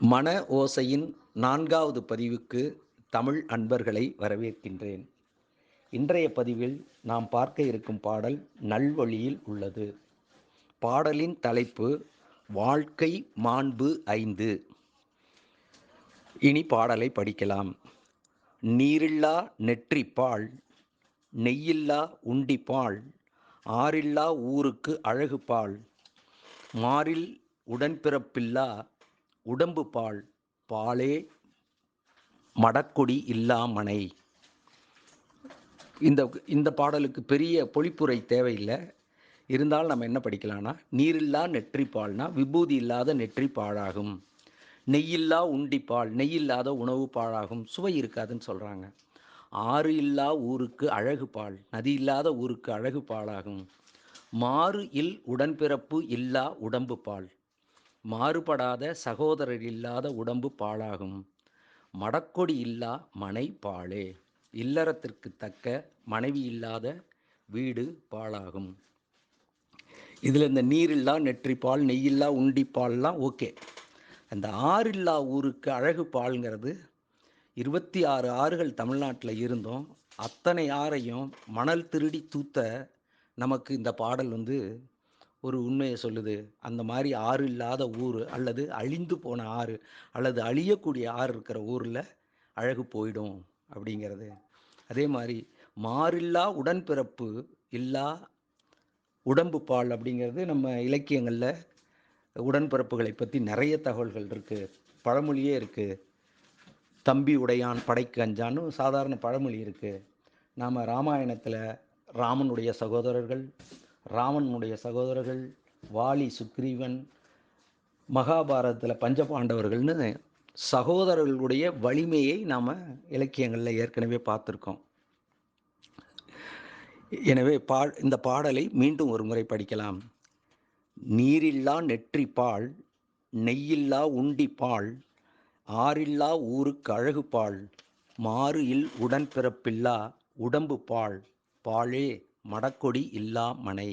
மன ஓசையின் நான்காவது பதிவுக்கு தமிழ் அன்பர்களை வரவேற்கின்றேன். இன்றைய பதிவில் நாம் பார்க்க இருக்கும் பாடல் நல்வழியில் உள்ளது. பாடலின் தலைப்பு வாழ்க்கை மாண்பு ஐந்து. இனி பாடலை படிக்கலாம். நீரில்லா நெற்றிப்பால் நெய்யில்லா உண்டிப்பால் ஆறில்லா ஊருக்கு அழகு பால் மாறில் உடன்பிறப்பில்லா உடம்பு பால் பாலே மடக்குடி இல்லாமனை. இந்த இந்த பாடலுக்கு பெரிய பொழிப்புரை தேவையில்லை. இருந்தாலும் நம்ம என்ன படிக்கலாம்னா நீரில்லா நெற்றிப்பால்னா விபூதி இல்லாத நெற்றி பாழாகும். நெய்யில்லா உண்டிப்பால் நெய் இல்லாத உணவு பாழாகும். சுவை இருக்காதுன்னு சொல்கிறாங்க ஆறு இல்லா ஊருக்கு அழகு பால் நதி இல்லாத ஊருக்கு அழகு பாலாகும் மாறு இல் உடன்பிறப்பு இல்லா உடம்பு பால். மாறுபடாத சகோதரர் இல்லாத உடம்பு பாழாகும். மடக்கொடி இல்லா மனை பாழே. இல்லறத்திற்கு தக்க மனைவி இல்லாத வீடு பாழாகும். இதில் இந்த நீரில்லா நெற்றிப்பால் நெய்யில்லா உண்டிப்பால்லாம் ஓகே. அந்த ஆறில்லா ஊருக்கு அழகு பால்ங்கிறது இருபத்தி ஆறு ஆறுகள் தமிழ்நாட்டில் இருந்தோம். அத்தனை ஆறையும் மணல் திருடி தூத்த நமக்கு இந்த பாடல் வந்து ஒரு உண்மையை சொல்லுது. அந்த மாதிரி ஆறு இல்லாத ஊர் அல்லது அழிந்து போன ஆறு அல்லது அழியக்கூடிய ஆறு இருக்கிற ஊரில் அழகு போயிடும் அப்படிங்கிறது. அதே மாதிரி மாறில்லா உடன்பிறப்பு இல்லா உடம்பு பால் அப்படிங்கிறது நம்ம இலக்கியங்களில் உடன்பிறப்புகளை பற்றி நிறைய தகவல்கள் இருக்குது பழமொழியே இருக்குது தம்பி உடையான் படைக்கு அஞ்சான்னு சாதாரண பழமொழி இருக்குது நாம் ராமாயணத்தில் ராமனுடைய சகோதரர்கள் ராமனுடைய சகோதரர்கள் வாலி சுக்ரீவன் மகாபாரதத்தில் பஞ்சபாண்டவர்கள்னு சகோதரர்களுடைய வலிமையை நாம் இலக்கியங்களில் ஏற்கனவே பார்த்துருக்கோம். எனவே பா இந்த பாடலை மீண்டும் ஒரு முறை படிக்கலாம். நீரில்லா நெற்றி பால் நெய்யில்லா உண்டி பால் ஆறில்லா ஊருக்கு அழகு பால் மாறு இல் உடன்பிறப்பில்லா உடம்பு பால் பாழே மடக்கொடி இல்லா மனை.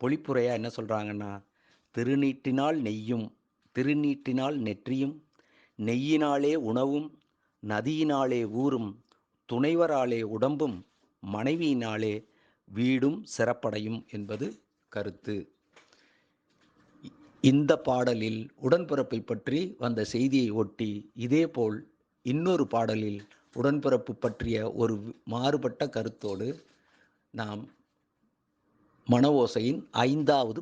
பொழிப்புரையாக என்ன சொல்கிறாங்கன்னா திருநீட்டினால் நெய்யும் திருநீட்டினால் நெற்றியும் நெய்யினாலே உணவும் நதியினாலே ஊரும் துணைவராலே உடம்பும் மனைவியினாலே வீடும் சிறப்படையும் என்பது கருத்து. இந்த பாடலில் உடன்பிறப்பை பற்றி வந்த செய்தியை ஒட்டி இதேபோல் இன்னொரு பாடலில் உடன்பிறப்பு பற்றிய ஒரு மாறுபட்ட கருத்தோடு நாம் மனவோசையின் ஓசையின் ஐந்தாவது